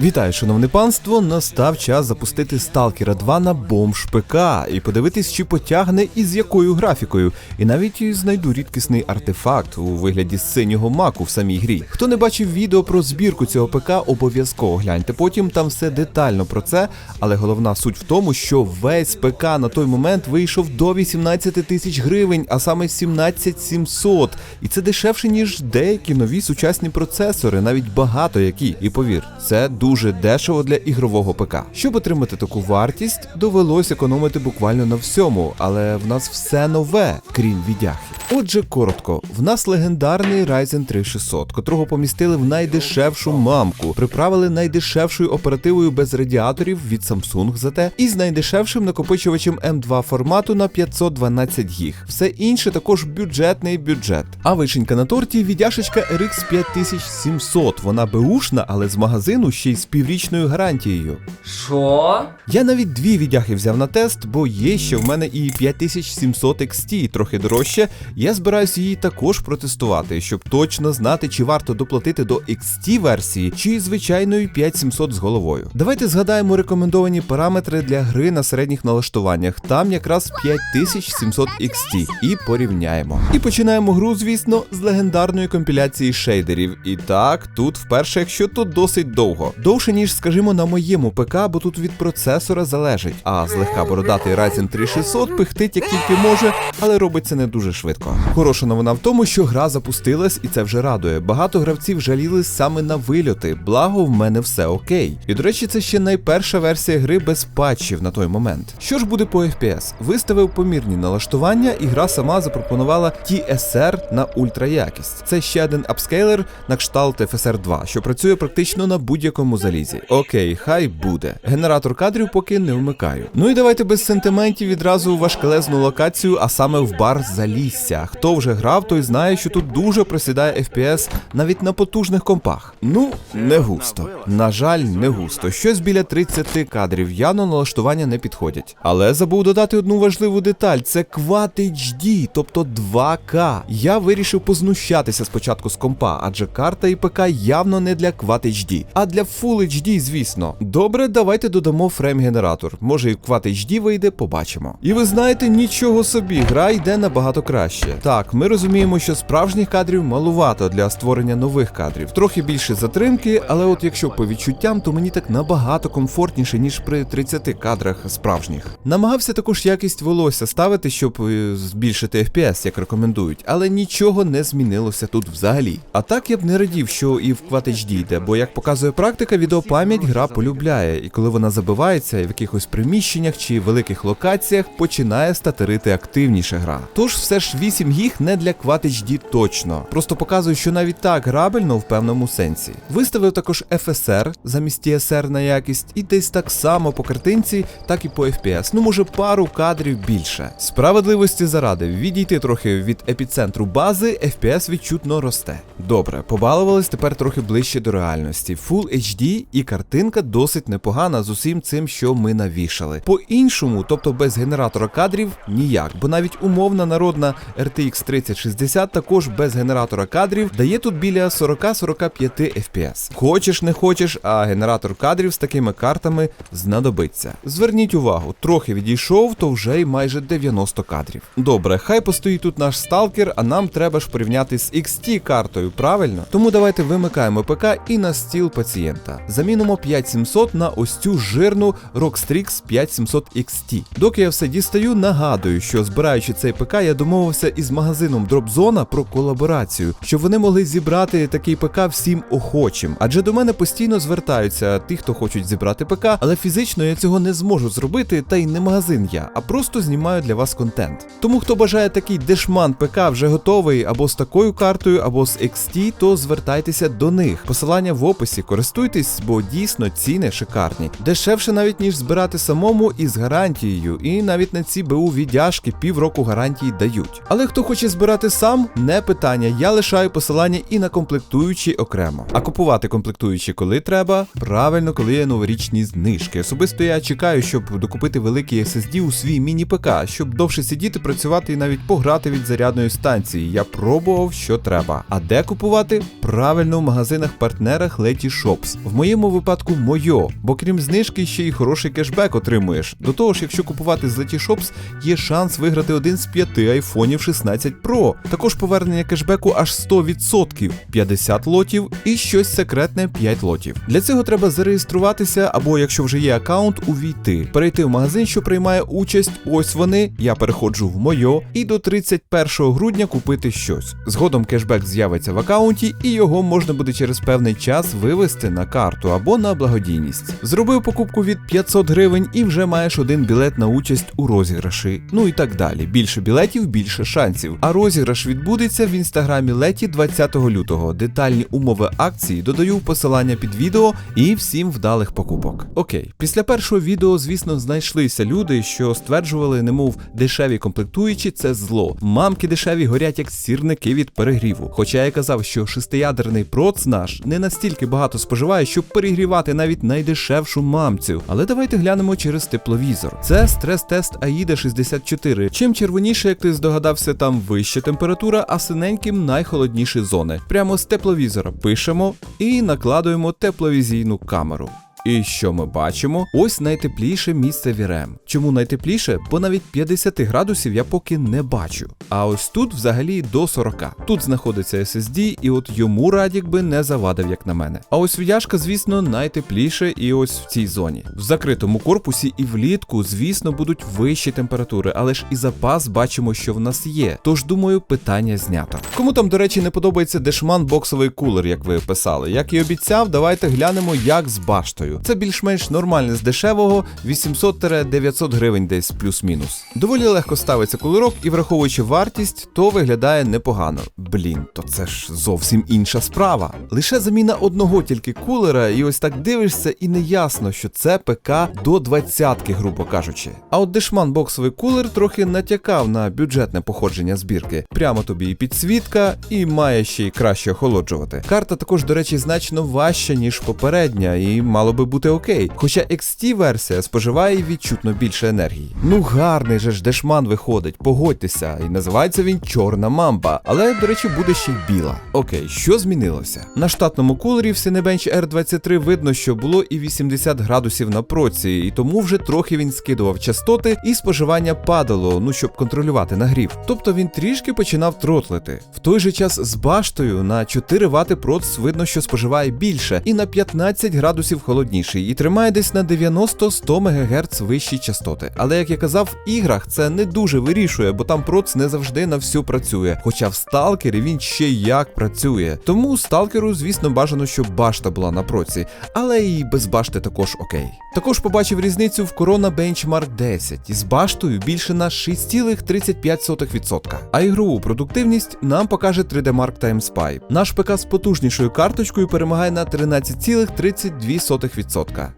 Вітаю, шановне панство! Настав час запустити Сталкера 2 на бомж ПК і подивитись, чи потягне і з якою графікою. І навіть знайду рідкісний артефакт у вигляді синього маку в самій грі. Хто не бачив відео про збірку цього ПК, обов'язково гляньте. Потім там все детально про це. Але головна суть в тому, що весь ПК на той момент вийшов до 18 тисяч гривень, а саме 17 700. І це дешевше, ніж деякі нові сучасні процесори, навіть багато які. І повір, це дуже дешево для ігрового ПК. Щоб отримати таку вартість, довелось економити буквально на всьому, але в нас все нове, крім відяхи. Отже, коротко, в нас легендарний Ryzen 3600, котрого помістили в найдешевшу мамку, приправили найдешевшою оперативою без радіаторів від Samsung зате і з найдешевшим накопичувачем M2 формату на 512 гіг. Все інше також бюджетний бюджет. А вишенька на торті відяшечка RX 5700. Вона беушна, але з магазину ще й з піврічною гарантією. Що? Я навіть дві відяхи взяв на тест, бо є ще в мене і 5700 XT, трохи дорожче. Я збираюся її також протестувати, щоб точно знати, чи варто доплатити до XT версії, чи звичайної 5700 з головою. Давайте згадаємо рекомендовані параметри для гри на середніх налаштуваннях. Там якраз 5700 XT і порівняємо. І починаємо гру, звісно, з легендарної компіляції шейдерів. І так, тут вперше, якщо то досить довго. Довше, ніж, скажімо, на моєму ПК, бо тут від процесора залежить. А злегка бородатий Ryzen 3600 пихтить як тільки може, але робить це не дуже швидко. Хороша новина в тому, що гра запустилась, і це вже радує. Багато гравців жалілись саме на вильоти, благо в мене все окей. І до речі, це ще найперша версія гри без патчів на той момент. Що ж буде по FPS? Виставив помірні налаштування, і гра сама запропонувала TSR на ультраякість. Це ще один апскейлер на кшталт FSR 2, що працює практично на будь-якому залізі. Окей, хай буде. Генератор кадрів поки не вмикаю. Ну і давайте без сентиментів відразу у важкелезну локацію, а саме в бар Залісся. Хто вже грав, той знає, що тут дуже просідає FPS навіть на потужних компах. Ну, не густо. На жаль, не густо. Щось біля 30 кадрів явно налаштування не підходять. Але забув додати одну важливу деталь: це Quad HD, тобто 2К. Я вирішив познущатися спочатку з компа, адже карта і ПК явно не для Quad HD, а для Full HD, звісно. Добре, давайте додамо фрейм-генератор. Може і Quad HD вийде, побачимо. І ви знаєте, нічого собі, гра йде набагато краще. Так, ми розуміємо, що справжніх кадрів малувато для створення нових кадрів. Трохи більше затримки, але от якщо по відчуттям, то мені так набагато комфортніше, ніж при 30 кадрах справжніх. Намагався також якість волосся ставити, щоб е, збільшити FPS, як рекомендують, але нічого не змінилося тут взагалі. А так я б не радів, що і в Quad HD йде, бо як показує практика, відеопам'ять гра полюбляє, і коли вона забивається в якихось приміщеннях чи великих локаціях, починає статерити активніше гра. Тож все ж 8 гіг не для Quad HD точно. Просто показую, що навіть так грабельно в певному сенсі. Виставив також FSR замість TSR на якість, і десь так само по картинці, так і по FPS. Ну може пару кадрів більше. Справедливості заради, відійти трохи від епіцентру бази, FPS відчутно росте. Добре, побалувались тепер трохи ближче до реальності. Full HD і картинка досить непогана з усім цим, що ми навішали. По-іншому, тобто без генератора кадрів, ніяк, бо навіть умовна народна RTX 3060 також без генератора кадрів дає тут біля 40-45 FPS. Хочеш, не хочеш, а генератор кадрів з такими картами знадобиться. Зверніть увагу, трохи відійшов, то вже й майже 90 кадрів. Добре, хай постоїть тут наш сталкер, а нам треба ж порівняти з XT картою, правильно? Тому давайте вимикаємо ПК і на стіл пацієнта. Замінимо 5700 на ось цю жирну Rockstrix 5700 XT. Доки я все дістаю, нагадую, що збираючи цей ПК, я домовився із магазином Dropzone про колаборацію, щоб вони могли зібрати такий ПК всім охочим. Адже до мене постійно звертаються ті, хто хочуть зібрати ПК, але фізично я цього не зможу зробити, та й не магазин я, а просто знімаю для вас контент. Тому хто бажає такий дешман ПК вже готовий або з такою картою, або з XT, то звертайтеся до них. Посилання в описі, користуйтесь, бо дійсно ціни шикарні. Дешевше навіть ніж збирати самому і з гарантією, і навіть на ці БУ віддяжки півроку гарантії дають. Але хто хоче збирати сам, не питання. Я лишаю посилання і на комплектуючі окремо. А купувати комплектуючі коли треба? Правильно, коли є новорічні знижки. Особисто я чекаю, щоб докупити великий SSD у свій міні-ПК, щоб довше сидіти, працювати і навіть пограти від зарядної станції. Я пробував, що треба. А де купувати? Правильно в магазинах-партнерах Leti Shops. В моєму випадку мойо, бо крім знижки ще й хороший кешбек отримуєш. До того ж, якщо купувати з Letyshops, є шанс виграти один з п'яти айфонів 16 Pro. Також повернення кешбеку аж 100%, 50 лотів і щось секретне 5 лотів. Для цього треба зареєструватися або, якщо вже є аккаунт, увійти, перейти в магазин, що приймає участь. Ось вони. Я переходжу в мойо і до 31 грудня купити щось. Згодом кешбек з'явиться в аккаунті, і його можна буде через певний час вивести на карту або на благодійність. Зробив покупку від 500 гривень і вже маєш один білет на участь у розіграші. Ну і так далі. Більше білетів, більше шансів. А розіграш відбудеться в інстаграмі Леті 20 лютого. Детальні умови акції додаю в посилання під відео і всім вдалих покупок. Окей, після першого відео, звісно, знайшлися люди, що стверджували, немов дешеві комплектуючі це зло. Мамки дешеві горять як сірники від перегріву. Хоча я казав, що шестиядерний проц наш не настільки багато споживає, щоб перегрівати навіть найдешевшу мамцю. Але давайте глянемо через тепловізор. Це стрес-тест AIDA 64. Чим червоніше, як ти здогадався, там вища температура, а синеньким найхолодніші зони. Прямо з тепловізора пишемо і накладуємо тепловізійну камеру. І що ми бачимо? Ось найтепліше місце вірем. Чому найтепліше? Бо навіть 50 градусів я поки не бачу. А ось тут взагалі до 40. Тут знаходиться SSD, і от йому Радік би не завадив, як на мене. А ось вдяжка, звісно, найтепліше і ось в цій зоні. В закритому корпусі і влітку, звісно, будуть вищі температури, але ж і запас бачимо, що в нас є. Тож думаю, питання знято. Кому там, до речі, не подобається дешман боксовий кулер, як ви писали. Як і обіцяв, давайте глянемо, як з баштою. Це більш-менш нормальне з дешевого 800-900 гривень десь плюс-мінус. Доволі легко ставиться кулерок і враховуючи вартість, то виглядає непогано. Блін, то це ж зовсім інша справа. Лише заміна одного тільки кулера, і ось так дивишся, і не ясно, що це ПК до двадцятки, грубо кажучи. А от дешман боксовий кулер трохи натякав на бюджетне походження збірки. Прямо тобі і підсвітка, і має ще й краще охолоджувати. Карта також, до речі, значно важча, ніж попередня, і мало би бути окей. Хоча XT версія споживає відчутно більше енергії. Ну гарний же ж дешман виходить, погодьтеся, і називається він Чорна мамба, але, до речі, буде ще й біла. Окей, що змінилося? На штатному кулері в Cinebench R23 видно, що було і 80 градусів на проці, і тому вже трохи він скидував частоти, і споживання падало, ну щоб контролювати нагрів. Тобто він трішки починав тротлити. В той же час з баштою на 4 Вт проц видно, що споживає більше, і на 15 градусів холодніший, і тримає десь на 90-100 МГц вищі частоти. Але як я казав, в іграх це не дуже вирішує, бо там проц не завжди на всю працює. Хоча в сталкері він ще як працює. Тому сталкеру, звісно, бажано, щоб башта була на проці, але і без башти також окей. Також побачив різницю в Corona Benchmark 10 із баштою більше на 6,35%. А ігрову продуктивність нам покаже 3D Mark Time Spy. Наш ПК з потужнішою карточкою перемагає на 13,32%.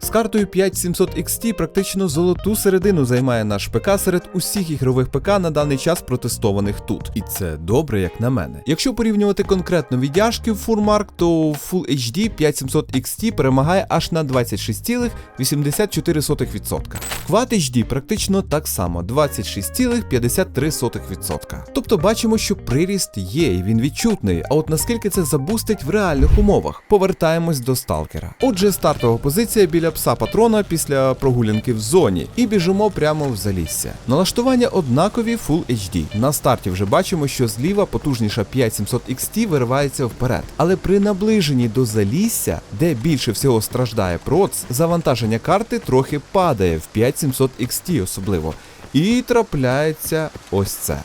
З картою 5700 XT практично золоту середину займає наш ПК серед усіх ігрових ПК на даний час протестованих тут. І це добре, як на мене. Якщо порівнювати конкретно віддяжки в Furmark, то Full HD 5700 XT перемагає аж на 26,84%. Quad HD практично так само 26,53%. Тобто бачимо, що приріст є і він відчутний. А от наскільки це забустить в реальних умовах? Повертаємось до сталкера. Отже, стартова позиція біля пса патрона після прогулянки в зоні, і біжимо прямо в залісся. Налаштування однакові Full HD. На старті вже бачимо, що зліва потужніша 5700 XT виривається вперед. Але при наближенні до залісся, де більше всього страждає проц, завантаження карти трохи падає в 5700 XT особливо. І трапляється ось це.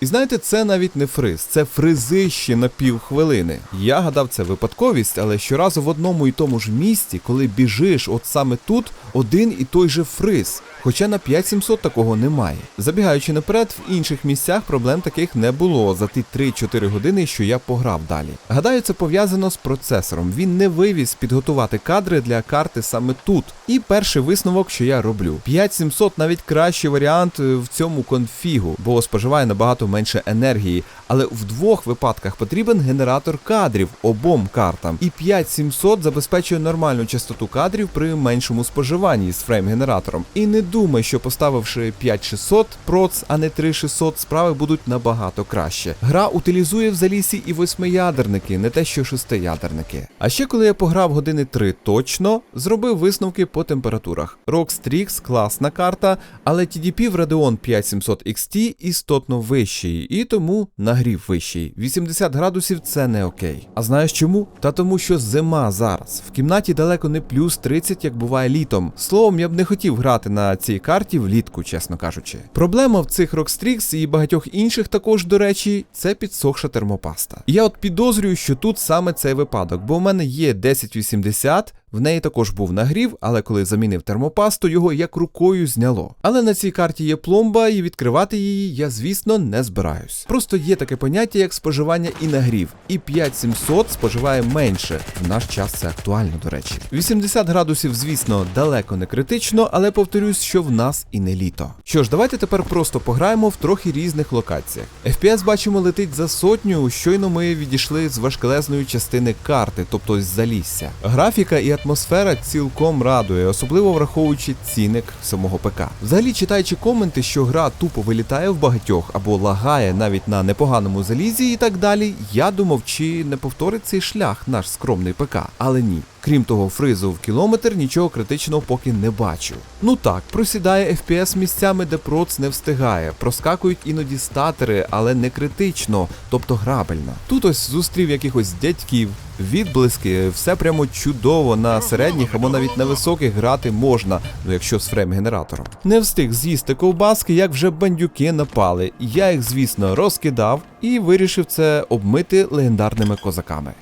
І знаєте, це навіть не фриз, це фризище на півхвилини. Я гадав, це випадковість, але щоразу в одному і тому ж місці, коли біжиш, от саме тут один і той же фриз. Хоча на 5700 такого немає. Забігаючи наперед, в інших місцях проблем таких не було за ті 3-4 години, що я пограв далі. Гадаю, це пов'язано з процесором. Він не вивіз підготувати кадри для карти саме тут. І перший висновок, що я роблю: 5700 навіть кращий варіант в цьому конфігу, бо споживає набагато менше енергії, але в двох випадках потрібен генератор кадрів обом картам. І 5700 забезпечує нормальну частоту кадрів при меншому споживанні з фрейм-генератором. І не думай, що поставивши 5600 проц, а не 3600, справи будуть набагато краще. Гра утилізує в залісі і восьмиядерники, не те що шестиядерники. А ще коли я пограв години 3 точно, зробив висновки по температурах. ROG Strix класна карта, але TDP в Radeon 5700 XT істотно вищий, і тому нагрів вищий. 80 градусів це не окей. А знаєш чому? Та тому, що зима зараз. В кімнаті далеко не плюс 30, як буває літом. Словом, я б не хотів грати на цій карті влітку, чесно кажучи. Проблема в цих ROG Strix і багатьох інших також, до речі, це підсохша термопаста. І я от підозрюю, що тут саме цей випадок, бо у мене є 1080, в неї також був нагрів, але коли замінив термопасту, його як рукою зняло. Але на цій карті є пломба, і відкривати її я, звісно, не збираюсь. Просто є таке поняття, як споживання і нагрів. І 5700 споживає менше. В наш час це актуально, до речі. 80 градусів, звісно, далеко не критично, але повторюсь, що в нас і не літо. Що ж, давайте тепер просто пограємо в трохи різних локаціях. FPS бачимо летить за сотню. Щойно ми відійшли з важкелезної частини карти, тобто з залісся. Графіка і атмосфера цілком радує, особливо враховуючи цінник самого ПК. Взагалі, читаючи коменти, що гра тупо вилітає в багатьох або лагає навіть на непоганому залізі і так далі, я думав, чи не повторить цей шлях наш скромний ПК, але ні. Крім того, фризу в кілометр нічого критичного поки не бачу. Ну так, просідає FPS місцями, де проц не встигає, проскакують іноді статери, але не критично, тобто грабельно. Тут ось зустрів якихось дядьків, відблиски, все прямо чудово на середніх або навіть на високих грати можна, ну якщо з фрейм-генератором. Не встиг з'їсти ковбаски, як вже бандюки напали. Я їх, звісно, розкидав і вирішив це обмити легендарними козаками.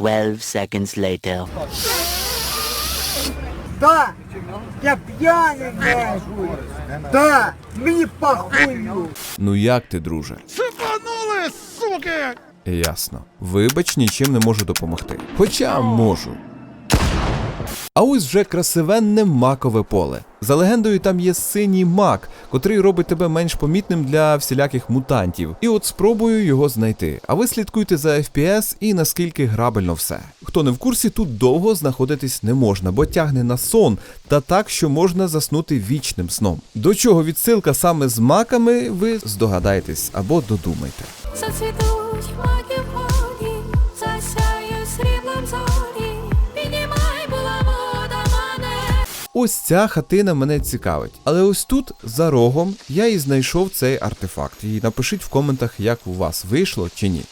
12 seconds later. Да, я п'яний блядь. Да, мені похую. Ну як ти, друже? Цепанули, суки! Ясно. Вибач, нічим не можу допомогти. Хоча можу. А ось вже красивенне макове поле. За легендою, там є синій мак, котрий робить тебе менш помітним для всіляких мутантів. І от спробую його знайти. А ви слідкуйте за FPS і наскільки грабельно все. Хто не в курсі, тут довго знаходитись не можна, бо тягне на сон, та так, що можна заснути вічним сном. До чого відсилка саме з маками, ви здогадаєтесь або додумайте. Зацвітуть маки в засяє сріблом зорі, Ось ця хатина мене цікавить. Але ось тут, за рогом, я і знайшов цей артефакт. І напишіть в коментах, як у вас вийшло чи ні.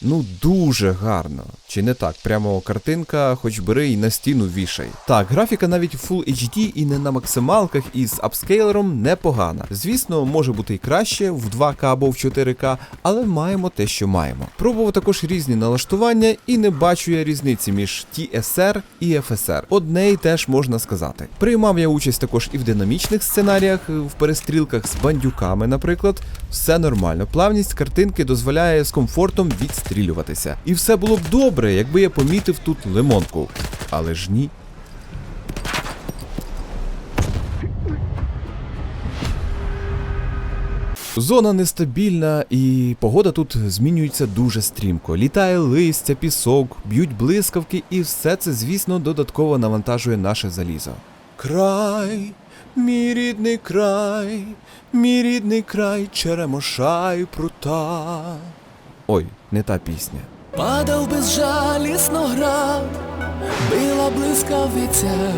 Ну, дуже гарно. Чи не так? Прямо картинка, хоч бери і на стіну вішай. Так, графіка навіть в Full HD і не на максималках із апскейлером непогана. Звісно, може бути і краще в 2К або в 4К, але маємо те, що маємо. Пробував також різні налаштування і не бачу я різниці між TSR і FSR. Одне й теж можна сказати. Приймав я участь також і в динамічних сценаріях, в перестрілках з бандюками, наприклад. Все нормально. Плавність картинки дозволяє з комфортом відстрілюватися. І все було б добре, якби я помітив тут лимонку. Але ж ні. Зона нестабільна і погода тут змінюється дуже стрімко. Літає листя, пісок, б'ють блискавки, і все це, звісно, додатково навантажує наше залізо. Край, мій рідний край, мій рідний край, черемоша прута. Ой, не та пісня. Падав безжалісно град, била блискавиця.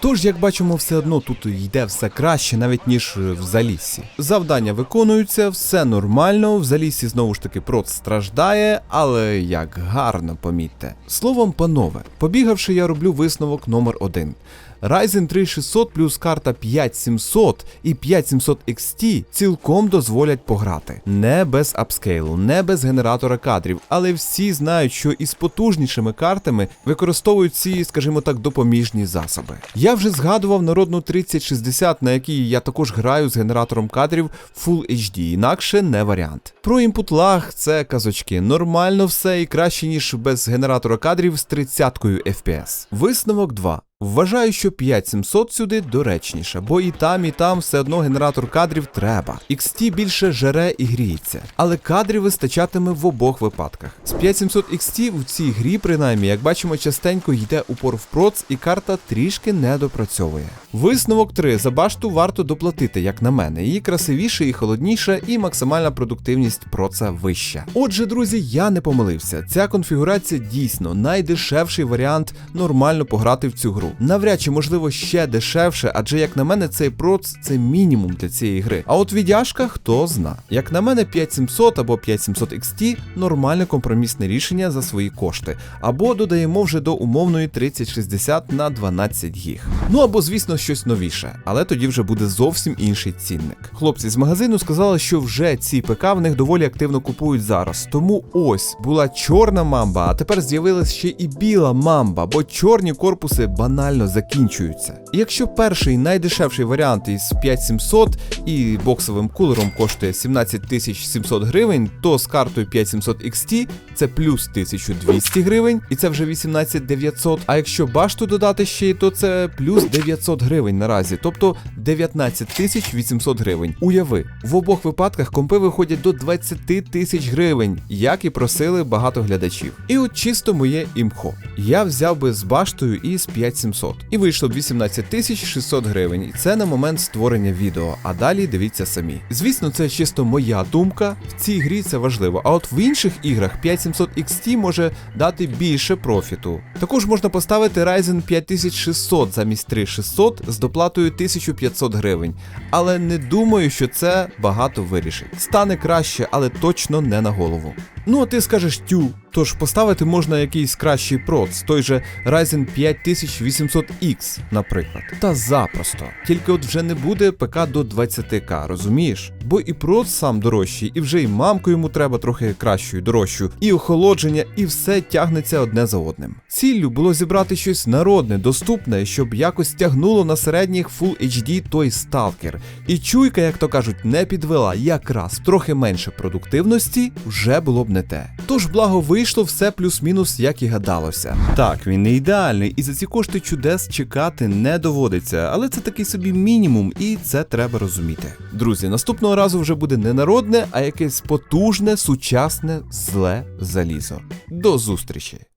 Тож, як бачимо, все одно тут йде все краще, навіть ніж в заліссі. Завдання виконуються, все нормально. В заліссі знову ж таки проц страждає, але як гарно помітьте. Словом, панове, побігавши, я роблю висновок номер один. Ryzen 3600 плюс карта 5700 і 5700 XT цілком дозволять пограти. Не без апскейлу, не без генератора кадрів, але всі знають, що із потужнішими картами використовують ці, скажімо так, допоміжні засоби. Я вже згадував народну 3060, на якій я також граю з генератором кадрів Full HD, інакше не варіант. Про інпут лаг це казочки. Нормально все і краще, ніж без генератора кадрів з 30 FPS. Висновок 2. Вважаю, що 5700 сюди доречніше, бо і там, і там все одно генератор кадрів треба. XT більше жере і гріється, але кадрів вистачатиме в обох випадках. З 5700 XT в цій грі, принаймні, як бачимо, частенько йде упор в проц, і карта трішки не допрацьовує. Висновок 3. За башту варто доплатити, як на мене. Її красивіше і холодніше, і максимальна продуктивність проца вища. Отже, друзі, я не помилився. Ця конфігурація дійсно найдешевший варіант нормально пограти в цю гру. Навряд чи можливо ще дешевше, адже як на мене, цей проц це мінімум для цієї гри. А от відяжка хто зна. Як на мене, 5700 або 5700 XT нормальне компромісне рішення за свої кошти. Або додаємо вже до умовної 3060 на 12 гіг. Ну або, звісно, щось новіше, але тоді вже буде зовсім інший цінник. Хлопці з магазину сказали, що вже ці ПК в них доволі активно купують зараз. Тому ось була чорна мамба, а тепер з'явилась ще і біла мамба, бо чорні корпуси банально закінчуються. І якщо перший найдешевший варіант із 5700 і боксовим кулером коштує 17700 гривень, то з картою 5700 XT це плюс 1200 гривень, і це вже 18900. А якщо башту додати ще то це плюс 900 гривень наразі, тобто 19800 гривень. Уяви, в обох випадках компи виходять до 20 тисяч гривень, як і просили багато глядачів. І от чисто моє імхо. Я взяв би з баштою і з 5700. І вийшло б 18600 гривень. І це на момент створення відео. А далі дивіться самі. Звісно, це чисто моя думка. В цій грі це важливо. А от в інших іграх 5700 XT може дати більше профіту. Також можна поставити Ryzen 5600 замість 3600 з доплатою 1500 гривень. Але не думаю, що це багато вирішить. Стане краще, але точно не на голову. Ну а ти скажеш тю. Тож поставити можна якийсь кращий проц, той же Ryzen 5800X, наприклад. Та запросто. Тільки от вже не буде ПК до 20к, розумієш? Бо і проц сам дорожчий, і вже і мамку йому треба трохи кращою, дорожчу, і охолодження, і все тягнеться одне за одним. Ціллю було зібрати щось народне, доступне, щоб якось тягнуло на середніх Full HD той сталкер. І чуйка, як то кажуть, не підвела якраз трохи менше продуктивності вже було б не те. Тож благо вийшло все плюс-мінус, як і гадалося. Так, він не ідеальний, і за ці кошти чудес чекати не доводиться, але це такий собі мінімум, і це треба розуміти. Друзі, наступного разу вже буде не народне, а якесь потужне, сучасне, зле залізо. До зустрічі!